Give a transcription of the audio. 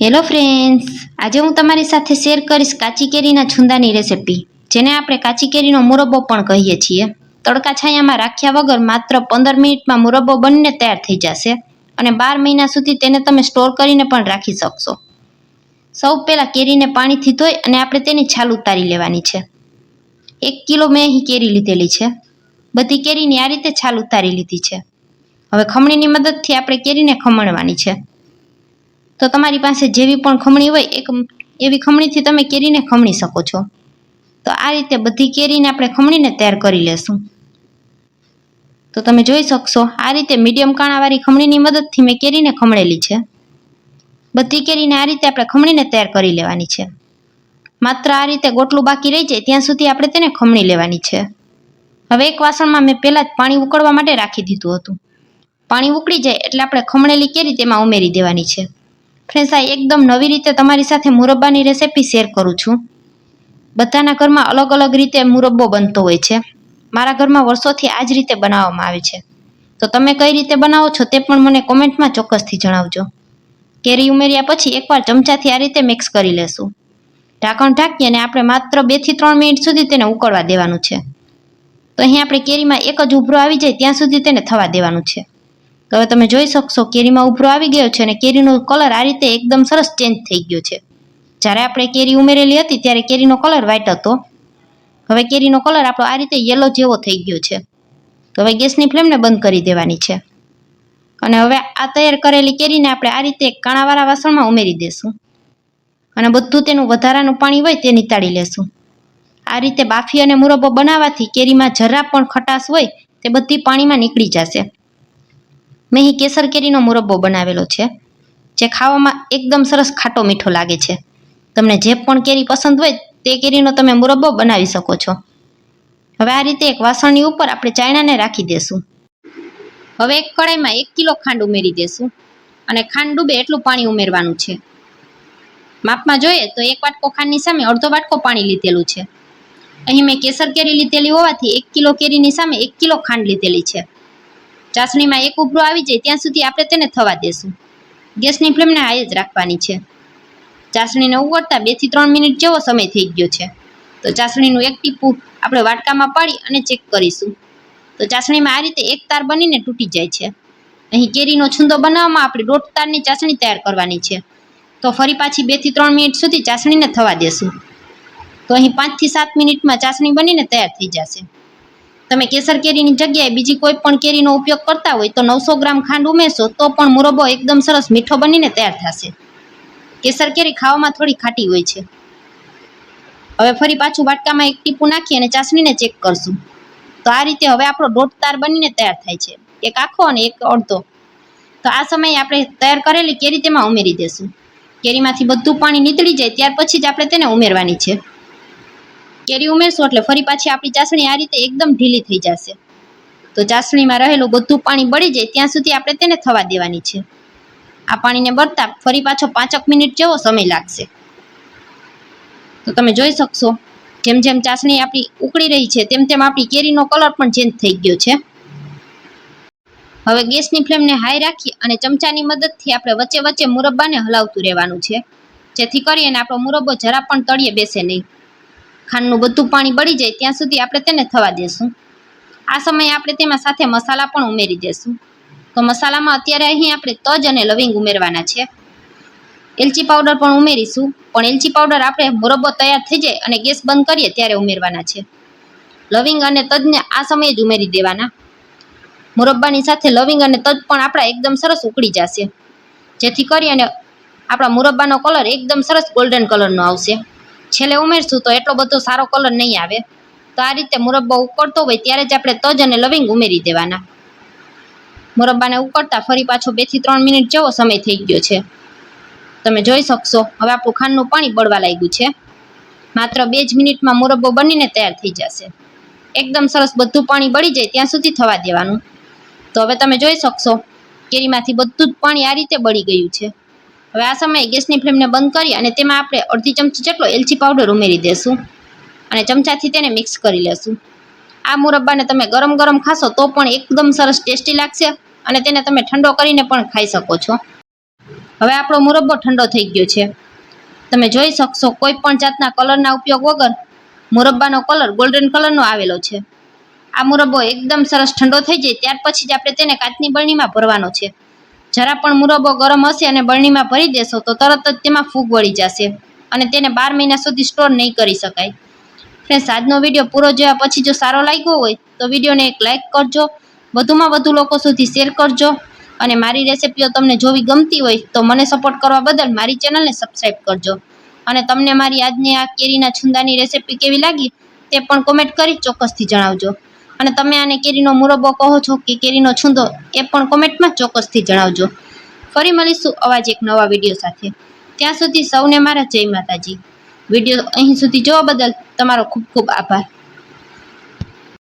Hello friends આજે હું તમારી સાથે શેર કરીશ કાચી કેરીના છુંદાની રેસિપી જેને આપણે કાચી કેરીનો મુરબ્બો પણ કહીએ છીએ. તડકા છાયામાં રાખ્યા વગર માત્ર પંદર મિનિટમાં મુરબ્બો બંને તૈયાર થઈ જશે અને બાર મહિના સુધી તેને તમે સ્ટોર કરીને પણ રાખી શકશો. સૌ પહેલાં કેરીને પાણીથી ધોઈ અને આપણે તેની છાલ ઉતારી લેવાની છે. એક કિલો મેં અહીં કેરી લીધેલી છે. બધી કેરીની આ રીતે છાલ ઉતારી લીધી છે. હવે ખમણીની મદદથી આપણે કેરીને ખમણવાની છે. તો તમારી પાસે જેવી પણ ખમણી હોય, એક એવી ખમણીથી તમે કેરીને ખમણી શકો છો. તો આ રીતે બધી કેરીને આપણે ખમણીને તૈયાર કરી લેશું. તો તમે જોઈ શકશો, આ રીતે મીડિયમ કાણાવાળી ખમણીની મદદથી મેં કેરીને ખમણેલી છે. બધી કેરીને આ રીતે આપણે ખમણીને તૈયાર કરી લેવાની છે. માત્ર આ રીતે ગોટલું બાકી રહી જાય, ત્યાં સુધી આપણે તેને ખમણી લેવાની છે. હવે એક વાસણમાં મેં પહેલાં જ પાણી ઉકળવા માટે રાખી દીધું હતું. પાણી ઉકળી જાય એટલે આપણે ખમણેલી કેરી તેમાં ઉમેરી દેવાની છે. ફ્રેન્ડ્સ આ એકદમ નવી રીતે તમારી સાથે મુરબ્બાની રેસેપી શેર કરું છું. બધાના ઘરમાં અલગ અલગ રીતે મુરબ્બો બનતો હોય છે. મારા ઘરમાં વર્ષોથી આ જ રીતે બનાવવામાં આવે છે. તો તમે કઈ રીતે બનાવો છો તે પણ મને કોમેન્ટમાં ચોક્કસથી જણાવજો. કેરી ઉમેર્યા પછી એકવાર ચમચાથી આ રીતે મિક્સ કરી લેશું. ઢાંકણ ઢાંકી અને આપણે માત્ર બેથી ત્રણ મિનિટ સુધી તેને ઉકળવા દેવાનું છે. તો અહીં આપણે કેરીમાં એક જ ઉભરો આવી જાય, ત્યાં સુધી તેને થવા દેવાનું છે. હવે તમે જોઈ શકશો, કેરીમાં ઉભરો આવી ગયો છે અને કેરીનો કલર આ રીતે એકદમ સરસ ચેન્જ થઈ ગયો છે. જ્યારે આપણે કેરી ઉમેરેલી હતી, ત્યારે કેરીનો કલર વ્હાઈટ હતો. હવે કેરીનો કલર આપણો આ રીતે યલો જેવો થઈ ગયો છે. તો હવે ગેસની ફ્લેમને બંધ કરી દેવાની છે. અને હવે આ તૈયાર કરેલી કેરીને આપણે આ રીતે કાણાવાળા વાસણમાં ઉમેરી દેશું. અને બધું તેનું વધારાનું પાણી હોય તે નીતાળી લેશું. આ રીતે બાફી અને મુરબ્બો બનાવવાથી કેરીમાં જરા પણ ખટાશ હોય, તે બધી પાણીમાં નીકળી જશે. મેં અહીં કેસર કેરીનો મુરબ્બો બનાવેલો છે, જે ખાવામાં એકદમ સરસ ખાટો મીઠો લાગે છે. તમને જે પણ કેરી પસંદ હોય તે કેરીનો તમે મુરબ્બો બનાવી શકો છો. હવે આ રીતે એક વાસણની ઉપર આપણે ચાયણાને રાખી દેશું. હવે એક કડાઈમાં એક કિલો ખાંડ ઉમેરી દેશું અને ખાંડ ડૂબે એટલું પાણી ઉમેરવાનું છે. માપમાં જોઈએ તો એક વાટકો ખાંડની સામે અડધો વાટકો પાણી લીધેલું છે. અહીં મેં કેસર કેરી લીધેલી હોવાથી એક કિલો કેરીની સામે એક કિલો ખાંડ લીધેલી છે. ચાસણીમાં એક ઉભરો આવી જાય, ત્યાં સુધી આપણે તેને થવા દેશું. ગેસની ફ્લેમને હાઈ જ રાખવાની છે. ચાસણીને ઉગડતા બેથી ત્રણ મિનિટ જેવો સમય થઈ ગયો છે. તો ચાસણીનું એક ટીપું આપણે વાટકામાં પાડી અને ચેક કરીશું. તો ચાસણીમાં આ રીતે એક તાર બનીને તૂટી જાય છે. અહીં કેરીનો છુંદો બનાવવામાં આપણે દોઢ તારની ચાસણી તૈયાર કરવાની છે. તો ફરી પાછી બેથી ત્રણ મિનિટ સુધી ચાસણીને થવા દેશું. તો અહીં પાંચથી સાત મિનિટમાં ચાસણી બનીને તૈયાર થઈ જશે. તમે કેસર કેરીની જગ્યાએ બીજી કોઈ પણ કેરીનો ઉપયોગ કરતા હોય તો નવસો ગ્રામ ખાંડ ઉમેરશો તો પણ મુરબ્બો એકદમ સરસ મીઠો બનીને તૈયાર થશે. કેસર કેરી ખાવામાં થોડી ખાટી હોય છે. હવે ફરી પાછું વાટકામાં એક ટીપું નાખી અને ચાસણીને ચેક કરશું. તો આ રીતે હવે આપણો દોઢ તાર બનીને તૈયાર થાય છે. એક આખો અને એક અડધો. તો આ સમયે આપણે તૈયાર કરેલી કેરી તેમાં ઉમેરી દેશું. કેરીમાંથી બધું પાણી નીતળી જાય ત્યાર પછી જ આપણે તેને ઉમેરવાની છે. કેરી ઉમેરશું એટલે ફરી પાછી આપણી ચાસણી આ રીતે એકદમ ઢીલી થઈ જશે. તો ચાસણીમાં રહેલું બધું પાણી બળી જાય ત્યાં સુધી આપણે તેને થવા દેવાની છે. આ પાણીને બળતા ફરી પાછો પાંચક મિનિટ જેવો સમય લાગશે. તો તમે જોઈ શકશો, જેમ જેમ ચાસણી આપણી ઉકળી રહી છે, તેમ તેમ આપણી કેરીનો કલર પણ ચેન્જ થઈ ગયો છે. હવે ગેસની ફ્લેમને હાઈ રાખી અને ચમચાની મદદથી આપણે વચ્ચે વચ્ચે મુરબ્બાને હલાવતું રહેવાનું છે. જેથી કરીને આપણો મુરબ્બો જરા પણ તળિયે બેસે નહીં. ખાંડનું બધું પાણી બળી જાય ત્યાં સુધી આપણે તેને થવા દેશું. આ સમયે આપણે તેમાં સાથે મસાલા પણ ઉમેરી દેશું. તો મસાલામાં અત્યારે અહીં આપણે તજ અને લવિંગ ઉમેરવાના છે. એલચી પાવડર પણ ઉમેરીશું, પણ એલચી પાવડર આપણે મુરબ્બો તૈયાર થઈ જાય અને ગેસ બંધ કરીએ ત્યારે ઉમેરવાના છે. લવિંગ અને તજને આ સમયે જ ઉમેરી દેવાના. મુરબ્બાની સાથે લવિંગ અને તજ પણ આપણા એકદમ સરસ ઉકળી જશે. જેથી કરી અને આપણા મુરબ્બાનો કલર એકદમ સરસ ગોલ્ડન કલરનો આવશે. છેલ્લે ઉમેરશું તો એટલો બધો સારો કલર નહીં આવે. તો આ રીતે મુરબ્બો ઉકળતો હોય ત્યારે જ આપણે તજ અને લવિંગ ઉમેરી દેવાના. મુરબ્બાને ઉકળતા ફરી પાછો બેથી ત્રણ મિનિટ જેવો સમય થઈ ગયો છે. તમે જોઈ શકશો, હવે આપણું ખાંડનું પાણી બળવા લાગ્યું છે. માત્ર બે જ મિનિટમાં મુરબ્બો બનીને તૈયાર થઈ જશે. એકદમ સરસ બધું પાણી બળી જાય ત્યાં સુધી થવા દેવાનું. તો હવે તમે જોઈ શકશો, કેરીમાંથી બધું જ પાણી આ રીતે બળી ગયું છે. હવે આ સમયે ગેસની ફ્લેમને બંધ કરી અને તેમાં આપણે અડધી ચમચી જેટલો એલચી પાવડર ઉમેરી દેશું અને ચમચાથી તેને મિક્સ કરી લેશું. આ મુરબ્બાને તમે ગરમ ગરમ ખાશો તો પણ એકદમ સરસ ટેસ્ટી લાગશે અને તેને તમે ઠંડો કરીને પણ ખાઈ શકો છો. હવે આપણો મુરબ્બો ઠંડો થઈ ગયો છે. તમે જોઈ શકશો કોઈ પણ જાતના કલરના ઉપયોગ વગર મુરબ્બાનો કલર ગોલ્ડન કલરનો આવેલો છે. આ મુરબ્બો એકદમ સરસ ઠંડો થઈ જાય ત્યાર પછી જ આપણે તેને કાચની બરણીમાં ભરવાનો છે. જરા પણ મુરબ્બો ગરમ હશે અને બરણીમાં ભરી દેશો, તો તરત જ તેમાં ફૂગ વળી જશે અને તેને બાર મહિના સુધી સ્ટોર નહીં કરી શકાય. ફ્રેન્ડ્સ આજનો વીડિયો પૂરો જોયા પછી જો સારો લાગ્યો હોય, તો વિડીયોને એક લાઇક કરજો, વધુમાં વધુ લોકો સુધી શેર કરજો અને મારી રેસિપીઓ તમને જોવી ગમતી હોય, તો મને સપોર્ટ કરવા બદલ મારી ચેનલને સબસ્ક્રાઈબ કરજો. અને તમને મારી આજની આ કેરીના છુંદાની રેસિપી કેવી લાગી, તે પણ કોમેન્ટ કરી ચોક્કસથી જણાવજો. અને તમે આને કેરીનો મુરબ્બો કહો છો કે કેરીનો છૂંદો, એ પણ કોમેન્ટમાં ચોક્કસથી જણાવજો. ફરી મળીશું અવાજ એક નવા વીડિયો સાથે. ત્યાં સુધી સૌને મારા જય માતાજી. વીડિયો અહીં સુધી જોવા બદલ તમારો ખૂબ ખૂબ આભાર.